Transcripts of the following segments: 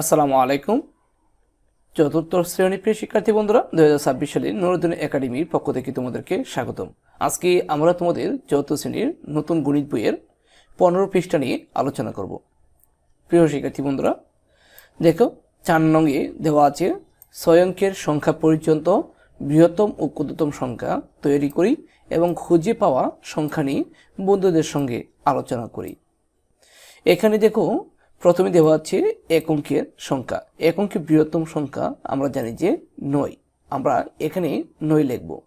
আসসালামু আলাইকুম। চতুর্থ শ্রেণি প্রিয় শিক্ষার্থী বন্ধুরা দু হাজার ছাব্বিশ সালে নুরুদ্দিন একাডেমির পক্ষ থেকে তোমাদেরকে স্বাগতম। আজকে আমরা তোমাদের চতুর্থ শ্রেণির নতুন গণিত বইয়ের পনেরো পৃষ্ঠা নিয়ে আলোচনা করব। প্রিয় শিক্ষার্থী বন্ধুরা, দেখো, চার নঙ্গে দেওয়া আছে অঙ্কের সংখ্যা পর্যন্ত বৃহত্তম ও ক্ষুদ্রতম সংখ্যা তৈরি করি এবং খুঁজে পাওয়া সংখ্যা নিয়ে বন্ধুদের সঙ্গে আলোচনা করি। এখানে দেখো প্রথমে দেওয়া আছে এক অঙ্কের সংখ্যা। এক অঙ্কের বৃহত্তম সংখ্যা আমরা জানি যে নয়। আমরা এখানে নয় লিখব।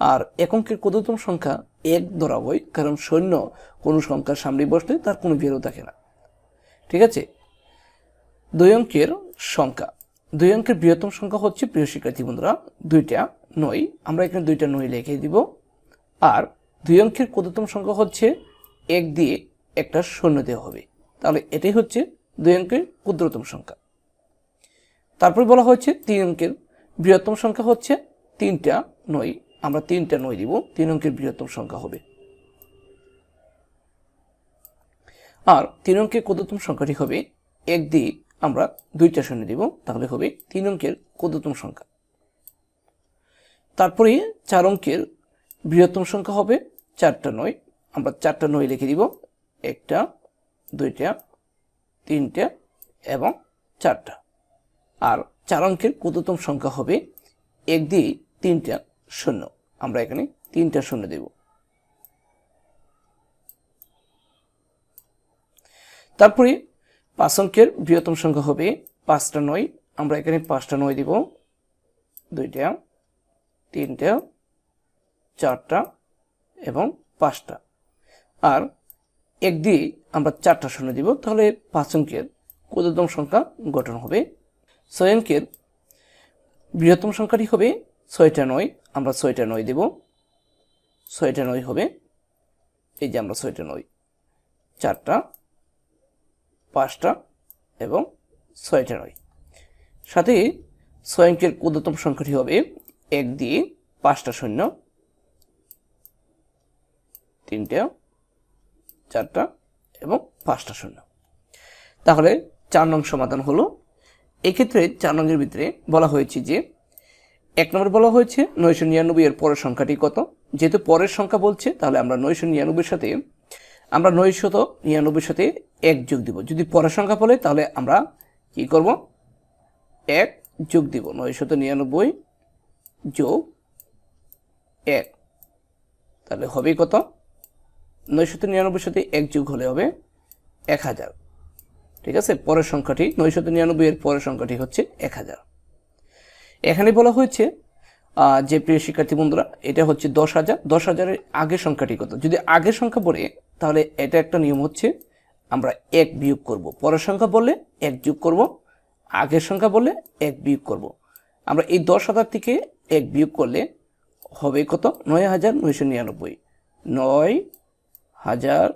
আর এক অঙ্কের ক্ষুদ্রতম সংখ্যা এক ধরা হয় কারণ সৈন্য কোনো সংখ্যার সামনে বসলে তার কোনো বেরো থাকে না। ঠিক আছে? দুই অঙ্কের সংখ্যা। দুই অঙ্কের বৃহত্তম সংখ্যা হচ্ছে, প্রিয় শিক্ষার্থী বন্ধুরা, দুইটা নয়। আমরা এখানে দুইটা নয় লিখে দিব। আর দুই অঙ্কের ক্ষুদ্রতম সংখ্যা হচ্ছে এক দিয়ে একটা শূন্য দেওয়া হবে। তাহলে এটাই হচ্ছে দুই অঙ্কের ক্ষুদ্রতম সংখ্যা। তারপর বলা হয়েছে তিন অঙ্কের বৃহত্তম সংখ্যা হচ্ছে তিনটা নয়। আমরা তিনটা নয় দিব, তিন অঙ্কের বৃহত্তম সংখ্যা হবে। আর তিন অঙ্কের ক্ষুদ্রতম সংখ্যাটি হবে এক দিয়ে আমরা দুইটা শূন্য দিব, তাহলে হবে তিন অঙ্কের ক্ষুদ্রতম সংখ্যা। তারপরে চার অঙ্কের বৃহত্তম সংখ্যা হবে চারটা নয়। আমরা চারটা নয় লিখে দিব, একটা দুইটা, তিনটে এবং চারটা। আর চার অঙ্কের ক্ষুদ্রতম সংখ্যা হবে এক দিয়ে তিনটা শূন্য। আমরা এখানে তিনটা শূন্য দেব। তারপরে পাঁচ অঙ্কের বৃহত্তম সংখ্যা হবে পাঁচটা নয়। আমরা এখানে পাঁচটা নয় দিব। দুইটা, তিনটা, চারটা এবং পাঁচটা। আর এক দিয়ে আমরা চারটা শূন্য দিব, তাহলে পাঁচ অঙ্কের ক্ষুদ্রতম সংখ্যা গঠন হবে ছয় অঙ্কের বৃহত্তম সংখ্যাটি হবে ছয়টা নয়, আমরা ছয়টা নয় দেব। ছয়টা নয় হবে, এই যে আমরা ছয়টা নয়, চারটা, পাঁচটা এবং ছয়টা নয়। সাথে ছয় অঙ্কের ক্ষুদ্রতম সংখ্যাটি হবে এক দিয়ে পাঁচটা শূন্য, তিনটা চারটা এবং পাঁচটা শূন্য। তাহলে চার নং সমাধান হলো। এক্ষেত্রে চার নংয়ের ভিতরে বলা হয়েছে যে, এক নম্বর বলা হয়েছে নয়শো নিরানব্বই এর পরের সংখ্যাটি কত? যেহেতু পরের সংখ্যা বলছে, তাহলে আমরা নয়শো নিরানব্বইয়ের সাথে, আমরা নয়শত নিরানব্বইয়ের সাথে এক যোগ দিব। যদি পরের সংখ্যা বলে, তাহলে আমরা কি করব? এক যোগ দিব। নয়শত নিরানব্বই যোগ এক। তাহলে হবে কত? নয়শত নিরানব্বই সাথে এক যুগ হলে হবে এক হাজার। ঠিক আছে? পরের সংখ্যাটি নয়শত নিরানব্বই এর পরের সংখ্যাটি হচ্ছে এক হাজার। এখানে বলা হয়েছে যে প্রিয় শিক্ষার্থী বন্ধুরা, এটা হচ্ছে দশ হাজার। দশ হাজারের আগের সংখ্যাটি কত? যদি আগের সংখ্যা পড়ে তাহলে এটা একটা নিয়ম হচ্ছে, আমরা এক বিয়োগ করব। পরের সংখ্যা বললে এক যোগ করব। আগের সংখ্যা বললে এক বিয়োগ করব। আমরা এই দশ হাজার থেকে এক বিয়োগ করলে হবে কত? নয় হাজার নয়শো নিরানব্বই। নয় হাজার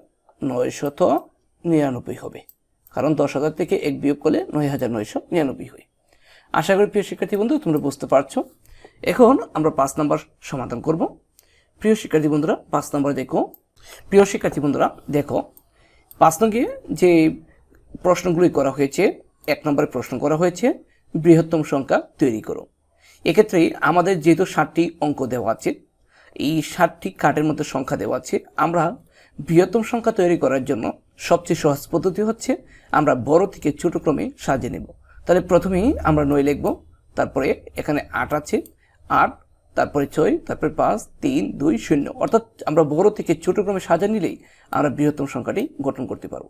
নয়শত নিরানব্বই হবে। কারণ দশ হাজার থেকে এক বিয়োগ করলে নয় হাজার নয়শো নিরানব্বই হয়। আশা করি প্রিয় শিক্ষার্থী বন্ধু তোমরা বুঝতে পারছ। এখন আমরা পাঁচ নম্বর সমাধান করব। প্রিয় শিক্ষার্থী বন্ধুরা, পাঁচ নম্বর দেখো। প্রিয় শিক্ষার্থী বন্ধুরা, দেখো। পাঁচ নঙ্গে যে প্রশ্নগুলি করা হয়েছে, এক নম্বরে প্রশ্ন করা হয়েছে, বৃহত্তম সংখ্যা তৈরি করো। এক্ষেত্রে আমাদের যেহেতু ষাটটি অঙ্ক দেওয়া আছে, এই ষাটটি কার্ডের মধ্যে সংখ্যা দেওয়া আছে, আমরা বৃহত্তম সংখ্যা তৈরি করার জন্য সবচেয়ে সহজ পদ্ধতি হচ্ছে আমরা বড় থেকে ছোট ক্রমে সাজিয়ে নেব। তাহলে প্রথমেই আমরা নয় লিখব, তারপরে এখানে আট আছে, আট, তারপরে ছয়, তারপরে পাঁচ, তিন, দুই, শূন্য। অর্থাৎ আমরা বড় থেকে ছোট ক্রমে সাজা নিলেই আমরা বৃহত্তম সংখ্যাটি গঠন করতে পারব।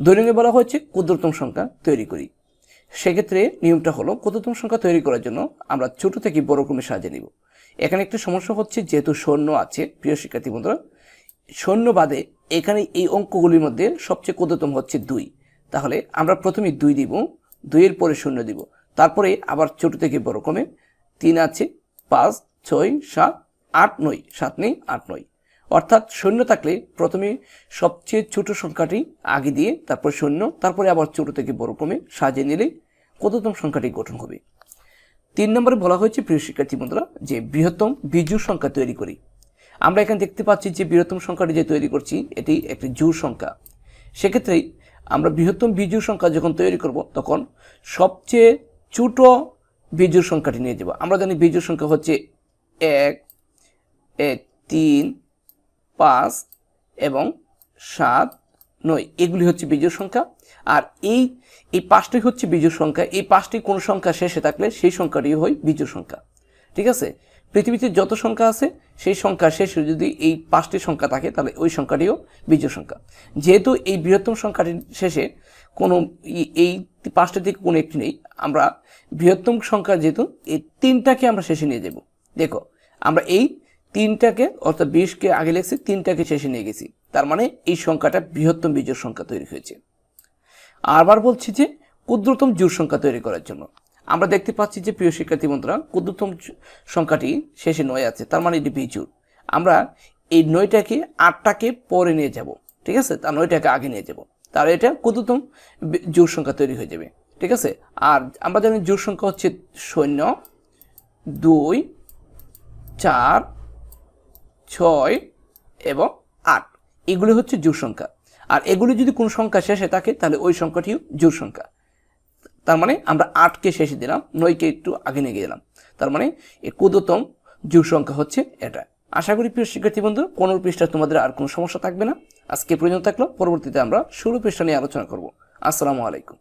দৈনিকে বলা হয়েছে ক্ষুদ্রতম সংখ্যা তৈরি করি। সেক্ষেত্রে নিয়মটা হলো ক্ষুদ্রতম সংখ্যা তৈরি করার জন্য আমরা ছোট থেকে বড় ক্রমে সাজিয়ে নিব। এখানে একটা সমস্যা হচ্ছে, যেহেতু শূন্য আছে, প্রিয় শিক্ষার্থী বন্ধুরা শূন্য বাদে এখানে এই অঙ্কগুলির মধ্যে সবচেয়ে ক্ষুদ্রতম হচ্ছে দুই। তাহলে আমরা প্রথমে দুই দিব, দুইয়ের পরে শূন্য দিব। তারপরে আবার ছোট থেকে বড় ক্রমে তিন আছে, পাঁচ, ছয়, সাত, আট, নয়। সাত নেই, আট নয়। অর্থাৎ শূন্য থাকলে প্রথমে সবচেয়ে ছোট সংখ্যাটি আগে দিয়ে, তারপর শূন্য, তারপরে আবার ছোট থেকে বড় ক্রমে সাজিয়ে নিলে কততম সংখ্যাটি গঠন হবে। তিন নম্বরে বলা হয়েছে, প্রিয় শিক্ষার্থী বন্ধুরা, যে বৃহত্তম বিজুর সংখ্যা তৈরি করি। আমরা এখানে দেখতে পাচ্ছি যে বৃহত্তম সংখ্যাটি যে তৈরি করছি, এটি একটি জোড় সংখ্যা। সেক্ষেত্রে আমরা বৃহত্তম বিজোড় সংখ্যা যখন তৈরি করব, তখন সবচেয়ে ছোট বিজোড় সংখ্যাটি নিয়ে যাব। আমরা জানি বিজোড় সংখ্যা হচ্ছে এক এ তিন, পাঁচ এবং সাত, নয়। এগুলি হচ্ছে বিজোড় সংখ্যা। আর এই এই পাঁচটি হচ্ছে বিজোড় সংখ্যা। এই পাঁচটি কোন সংখ্যা শেষে থাকলে সেই সংখ্যাটি হয় বিজোড় সংখ্যা। ঠিক আছে? পৃথিবীতে যত সংখ্যা আছে, সেই সংখ্যা শেষে যদি এই পাঁচটি সংখ্যা থাকে, তাহলে ওই সংখ্যাটিও বিজোড় সংখ্যা। যেহেতু এই বৃহত্তম সংখ্যাটির শেষে কোনো এই পাঁচটা থেকে কোনো একটি নেই, আমরা বৃহত্তম সংখ্যা যেহেতু, এই তিনটাকে আমরা শেষে নিয়ে যাব। দেখো, আমরা এই তিনটাকে, অর্থাৎ বিশকে আগে লিখছি, তিনটাকে শেষে নিয়ে গেছি। তার মানে এই সংখ্যাটা বৃহত্তম বিজোড় সংখ্যা তৈরি হয়েছে। আবার বলছি যে, ক্ষুদ্রতম জোড় সংখ্যা তৈরি করার জন্য। আমরা দেখতে পাচ্ছি যে প্রিয় শিক্ষার্থী বন্ধুরা, ক্ষুদ্রতম সংখ্যাটি শেষে নয় আছে, তার মানে এটি বিজোড় আমরা এই নয়টাকে আটটাকে পরে নিয়ে যাব, ঠিক আছে? তার নয়টাকে আগে নিয়ে যাব। তাহলে এটা ক্ষুদ্রতম জোড় সংখ্যা তৈরি হয়ে যাবে, ঠিক আছে? আর আমরা জানি জোড় সংখ্যা হচ্ছে শূন্য, দুই, চার, ছয় এবং আট। এগুলি হচ্ছে জোড় সংখ্যা। আর এগুলি যদি কোন সংখ্যা শেষে থাকে, তাহলে ওই সংখ্যাটিও জোড় সংখ্যা। তার মানে আমরা আটকে শেষে দিলাম, নয়কে একটু আগে নিয়ে গেলাম তার মানে এই ক্ষুদ্রতম যুগ সংখ্যা হচ্ছে এটা। আশা করি প্রিয় শিক্ষার্থী বন্ধু, পনেরো পৃষ্ঠা তোমাদের আর কোনো সমস্যা থাকবে না। আজকে প্রয়োজন থাকল, পরবর্তীতে আমরা ষোলো পৃষ্ঠা নিয়ে আলোচনা করব। আসসালামু আলাইকুম।